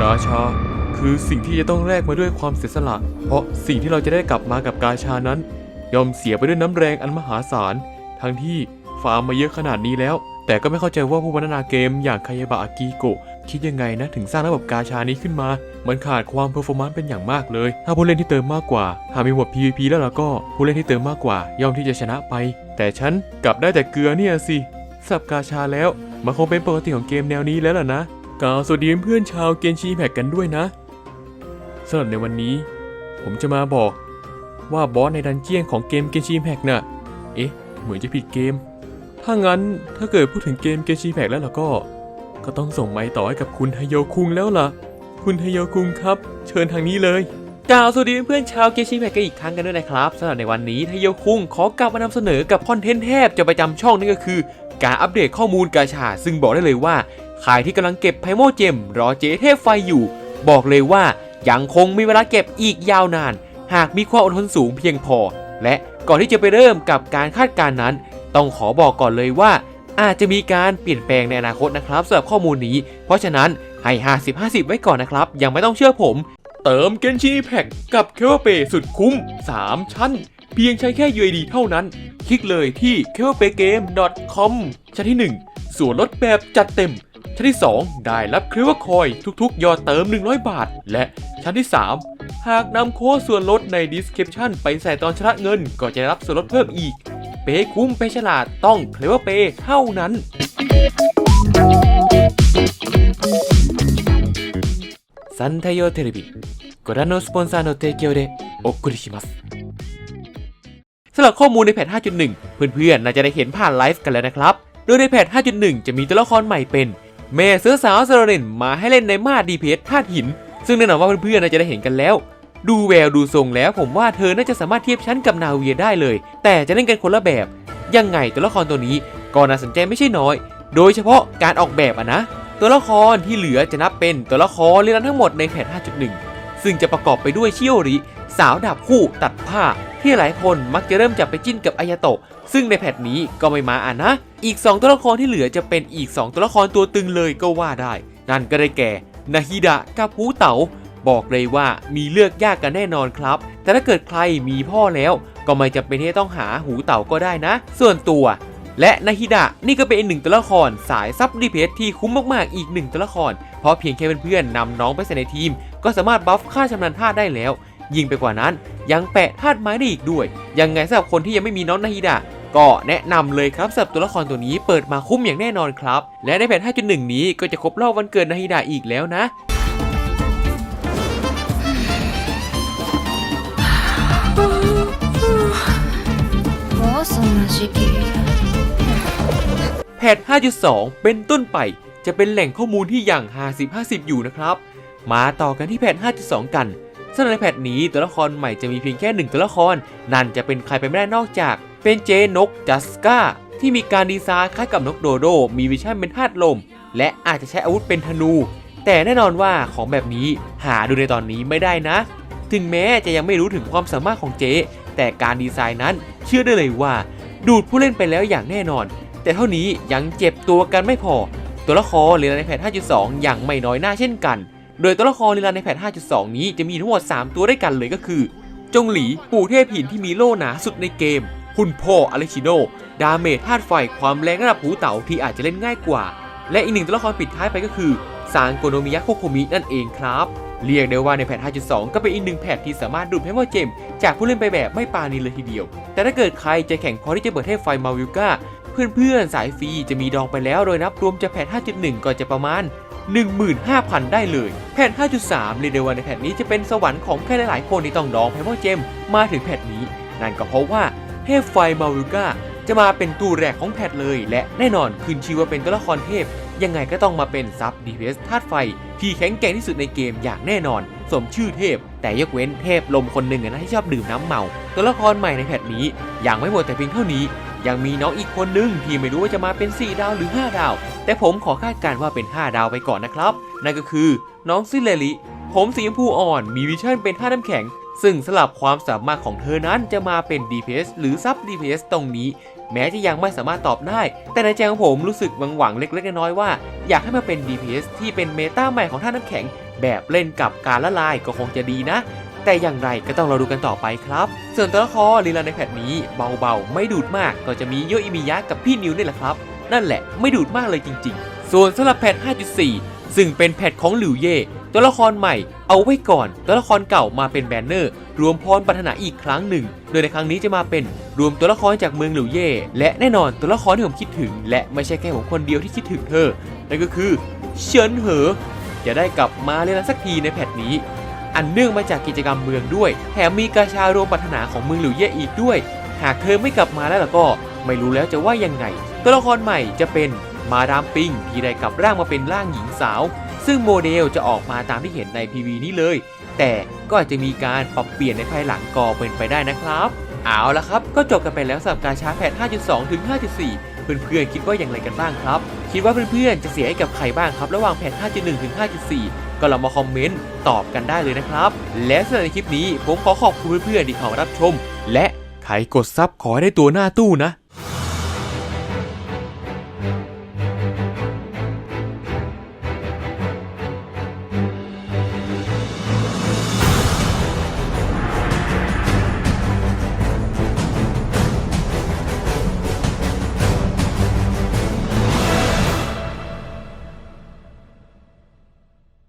กาชา คือสิ่งที่จะต้องแลกมาด้วยความเสียสละ เพราะสิ่งที่เราจะได้กลับมากับกาชานั้น ยอมเสียไปด้วยน้ำแรงอันมหาศาล ทั้งที่ฟาร์มมาเยอะขนาดนี้แล้ว แต่ก็ไม่เข้าใจว่าผู้พัฒนาเกมอย่างคายาบะอากิโกะคิดยังไงนะถึงสร้างระบบกาชานี้ขึ้นมา มันขาดความเพอร์ฟอร์มานซ์เป็นอย่างมากเลย ถ้าผู้เล่นที่เติมมากกว่า หากมีหมด PVP แล้วล่ะก็ผู้เล่นที่เติมมากกว่า ย่อมที่จะชนะไป แต่ฉันกลับได้แต่เกลือเนี่ยสิสับกาชาแล้วมันคงเป็นปกติของเกมแนวนี้แล้วล่ะนะ กล่าวสวัสดีเพื่อนชาวเกนชีแพกกันด้วยนะสำหรับในวันนี้ ผมจะมาบอกว่าบอสในดันเจียนของเกมเกนชีแพกน่ะ เอ๊ะ เหมือนจะผิดเกม ถ้างั้นถ้าเกิดพูดถึงเกมเกนชีแพกแล้วล่ะก็ ก็ต้องส่งไม้ต่อให้กับคุณไฮโยคุงแล้วล่ะ คุณไฮโยคุงครับ เชิญทางนี้เลยกล่าวสวัสดีเพื่อนชาวเกมชีแพกกันอีกครั้งกันด้วยนะครับสำหรับในวันนี้ไฮโยคุงขอกลับมานำเสนอกับคอนเทนต์แทบจะประจำช่องนั่นก็คือ การอัปเดตข้อมูลกาชา ซึ่งบอกได้เลยว่า ใครที่กำลังเก็บไพโมเจมรอเจเทพไฟอยู่ บอกเลยว่ายังคงมีเวลาเก็บอีกยาวนาน หากมีความอดทนสูงเพียงพอ และก่อนที่จะไปเริ่มกับการคาดการณ์นั้น ต้องขอบอกก่อนเลยว่า อาจจะมีการเปลี่ยนแปลงในอนาคตนะครับสำหรับข้อมูลนี้ เพราะฉะนั้นให้ 50-50 ไว้ก่อนนะครับ ยังไม่ต้องเชื่อผม เติมเกนชีแพ็กกับเคเวเปสุดคุ้ม 3 ชั้น เพียงใช้แค่ UID เท่านั้น คลิกเลยที่ k e w p a y g a m e com ชั้นที่ 1 ส่วนลดแบบจัดเต็ม ชั้นที่ 2 ได้รับเคลเวอร์คอยทุกๆ ยอดเติม 100 บาท และชั้นที่ 3 หากนำโค้ดส่วนลดใน description ไปใส่ตอนชำระเงิน ก็จะได้รับส่วนลดเพิ่มอีก เปย์คุ้มเปย์ฉลาดต้องเคลเวอร์เปย์เท่านั้น サンタヨテレビご覧のスポンサーの提供でお送りしますสำหรับข้อมูลในแพท 5.1 เพื่อนๆ น่าจะได้เห็นผ่านไลฟ์กันแล้วนะครับ โดยในแพท 5.1 จะมีตัวละครใหม่เป็น แม่เสือสาวซารเรนมาให้เล่นในมาดดีเพสธาตุหิน ซึ่งแน่นอนว่าเพื่อนๆน่าจะได้เห็นกันแล้ว ดูแววดูทรงแล้วผมว่าเธอน่าจะสามารถเทียบชั้นกับนาเวียได้เลย แต่จะเล่นกันคนละแบบ ยังไงตัวละครตัวนี้ก็น่าสนใจไม่ใช่น้อย โดยเฉพาะการออกแบบอะนะ ตัวละครที่เหลือจะนับเป็นตัวละครเรียนทั้งหมดในแพท5.1 ซึ่งจะประกอบไปด้วยชิโอริ สาวดาบคู่ตัดผ้าที่หลายคนมักจะเริ่มจับไปจิ้นกับอายาโตะ ซึ่งในแพทนี้ก็ไม่มาอะนะ อีก 2 ตัวละครที่เหลือจะเป็นอีก 2 ตัวละครตัวตึงเลยก็ว่าได้ นั่นก็ได้แก่นาฮิดะกับฮูเต๋าบอกเลยว่ามีเลือกยากกันแน่นอนครับ แต่ถ้าเกิดใครมีพ่อแล้ว ก็ไม่จำเป็นที่ต้องหาหูเต่าก็ได้นะ ส่วนตัว และนาฮิดะนี่ก็เป็นอีกหนึ่งตัวละครสายซับดีเพสที่คุ้มมากๆอีกหนึ่งตัวละคร เพราะเพียงแค่เพื่อนๆนำน้องไปใส่ในทีม ก็สามารถบัฟค่าชำนาญธาได้แล้ว ยิ่งไปกว่านั้น ยังแปะธาตุไม้ได้อีกด้วย ยังไงสำหรับคนที่ยังไม่มีน้องนาฮิดะ ก็แนะนำเลยครับสำหรับตัวละครตัวนี้เปิดมาคุ้มอย่างแน่นอนครับ และในแผน 5.1 นี้ก็จะครบรอบวันเกิดนาฮิดะอีกแล้วนะแพท 5.2 เป็นต้นไป จะเป็นแหล่งข้อมูลที่อย่าง 50-50 อยู่นะครับ มาต่อกันที่แพท 5.2 กันสำหรับแพทนี้ตัวละครใหม่จะมีเพียงแค่ 1 ตัวละคร นั่นจะเป็นใครไปไม่ได้นอกจาก เป็นเจนกจัสกาที่มีการดีไซน์คล้ายกับนกโดโด มีวิชั่นเป็นธาตุลม และอาจจะใช้อาวุธเป็นธนู แต่แน่นอนว่าของแบบนี้หาดูในตอนนี้ไม่ได้นะ ถึงแม้จะยังไม่รู้ถึงความสามารถของเจ แต่การดีไซน์นั้นเชื่อได้เลยว่า ดูดผู้เล่นไปแล้วอย่างแน่นอน แต่เท่านี้ยังเจ็บตัวกันไม่พอ ตัวละครเรียนในแพท 5.2 อย่างไม่น้อยหน้าเช่นกัน โดยตัวละครเรียนในแพท 5.2 นี้จะมีทั้งหมด 3 ตัวด้วยกันเลยก็คือ จงหลีปู่เทพหินที่มีโล่หนาสุดในเกม คุณพ่ออเลชิโนดาเมจธาตุไฟความแรงระดับหูเต๋าที่อาจจะเล่นง่ายกว่า และอีกหนึ่งตัวละครปิดท้ายไปก็คือซานโกโนมิยะโคโคมินั่นเองครับ เรียกได้ว่าในแพท 5.2 ก็เป็นอีกหนึ่งแพทที่สามารถดูดเพมเมอร์เจม จากผู้เล่นไปแบบไม่ปาณีเลยทีเดียว แต่ถ้าเกิดใครจะแข่งพอที่จะเปิดเทพไฟมาวิลกาเพื่อนๆ สายฟรีจะมีดองไปแล้วโดยนับรวมจะแพท 5.1 ก็จะประมาณ 15,000 ได้เลย แพท 5.3 เรียกได้ว่าในแพทนี้จะเป็นสวรรค์ของใครหลายๆคนที่ต้องดองแพมเมอร์เจมมาถึงแพทนี้ นั่นก็เพราะว่า เทพไฟมาวิลกาจะมาเป็นตู้แรกของแพทเลย และแน่นอนขึ้นชื่อว่าเป็นตัวละครเทพ ยังไงก็ต้องมาเป็นซับดีเพสธาตุไฟ ที่แข็งแกร่งที่สุดในเกมอย่างแน่นอน สมชื่อเทพ แต่ยกเว้นเทพลมคนหนึ่งนะที่ชอบดื่มน้ำเมา ตัวละครใหม่ในแพทนี้ยังไม่หมดแต่เพียงเท่านี้ ยังมีน้องอีกคนนึงที่ไม่รู้ว่าจะมาเป็น 4 ดาวหรือ 5 ดาว แต่ผมขอคาดการณ์ว่าเป็น 5 ดาวไปก่อนนะครับนั่นก็คือน้องซิเลลิผมสีชมพูอ่อนมีวิชั่นเป็นท่าน้ำแข็ง ซึ่งสลับความสามารถของเธอนั้นจะมาเป็น DPS หรือซับ DPS ตรงนี้ แม้จะยังไม่สามารถตอบได้ แต่ในใจของผมรู้สึกหวังๆเล็กๆน้อยๆว่า อยากให้มาเป็น DPS ที่เป็นเมตาใหม่ของท่าน้ำแข็ง แบบเล่นกับการละลายก็คงจะดีนะ แต่อย่างไรก็ต้องรอดูกันต่อไปครับ ส่วนตัวละครลีลาในแพทนี้เบาๆ ไม่ดูดมากก็จะมีโยอิมิยะกับพี่นิวนี่แหละครับ นั่นแหละไม่ดูดมากเลยจริง ๆ ส่วนสำหรับแพท5.4 ซึ่งเป็นแพทของหลิวเย่ ตัวละครใหม่เอาไว้ก่อน ตัวละครเก่ามาเป็นแบนเนอร์ รวมพรปรารถนาอีกครั้งหนึ่ง โดยในครั้งนี้จะมาเป็นรวมตัวละครจากเมืองหลิวเย่ และแน่นอนตัวละครที่ผมคิดถึง และไม่ใช่แค่ผมคนเดียวที่คิดถึงเธอ นั่นก็คือเฉินเหอ จะได้กลับมาเล่นสักทีในแพทนี้ อันเนื่องมาจากกิจกรรมเมืองด้วย แถมมีกาชารวมปรารถนาของเมืองหลิวเย่อีกด้วย หากเธอไม่กลับมาแล้วล่ะก็ ไม่รู้แล้วจะว่ายังไง ตัวละครใหม่จะเป็นมาดามปิงที่ได้กลับร่างมาเป็นร่างหญิงสาว ซึ่งโมเดลจะออกมาตามที่เห็นใน PV นี้เลย แต่ก็อาจจะมีการปรับเปลี่ยนในภายหลังก็เป็นไปได้นะครับ เอาละครับ ก็จบกันไปแล้วสำหรับการชาร์จแพท 5.2 ถึง 5.4 เพื่อนๆ คิดว่าอย่างไรกันบ้างครับ คิดว่าเพื่อนๆ จะเสียให้กับใครบ้างครับ ระหว่างแพท 5.1 ถึง 5.4 ก็ลองมาคอมเมนต์ตอบกันได้เลยนะครับ และสำหรับในคลิปนี้ผมขอขอบคุณเพื่อนๆที่เข้ารับชม และใครกดซับขอให้ได้ตัวหน้าตู้นะ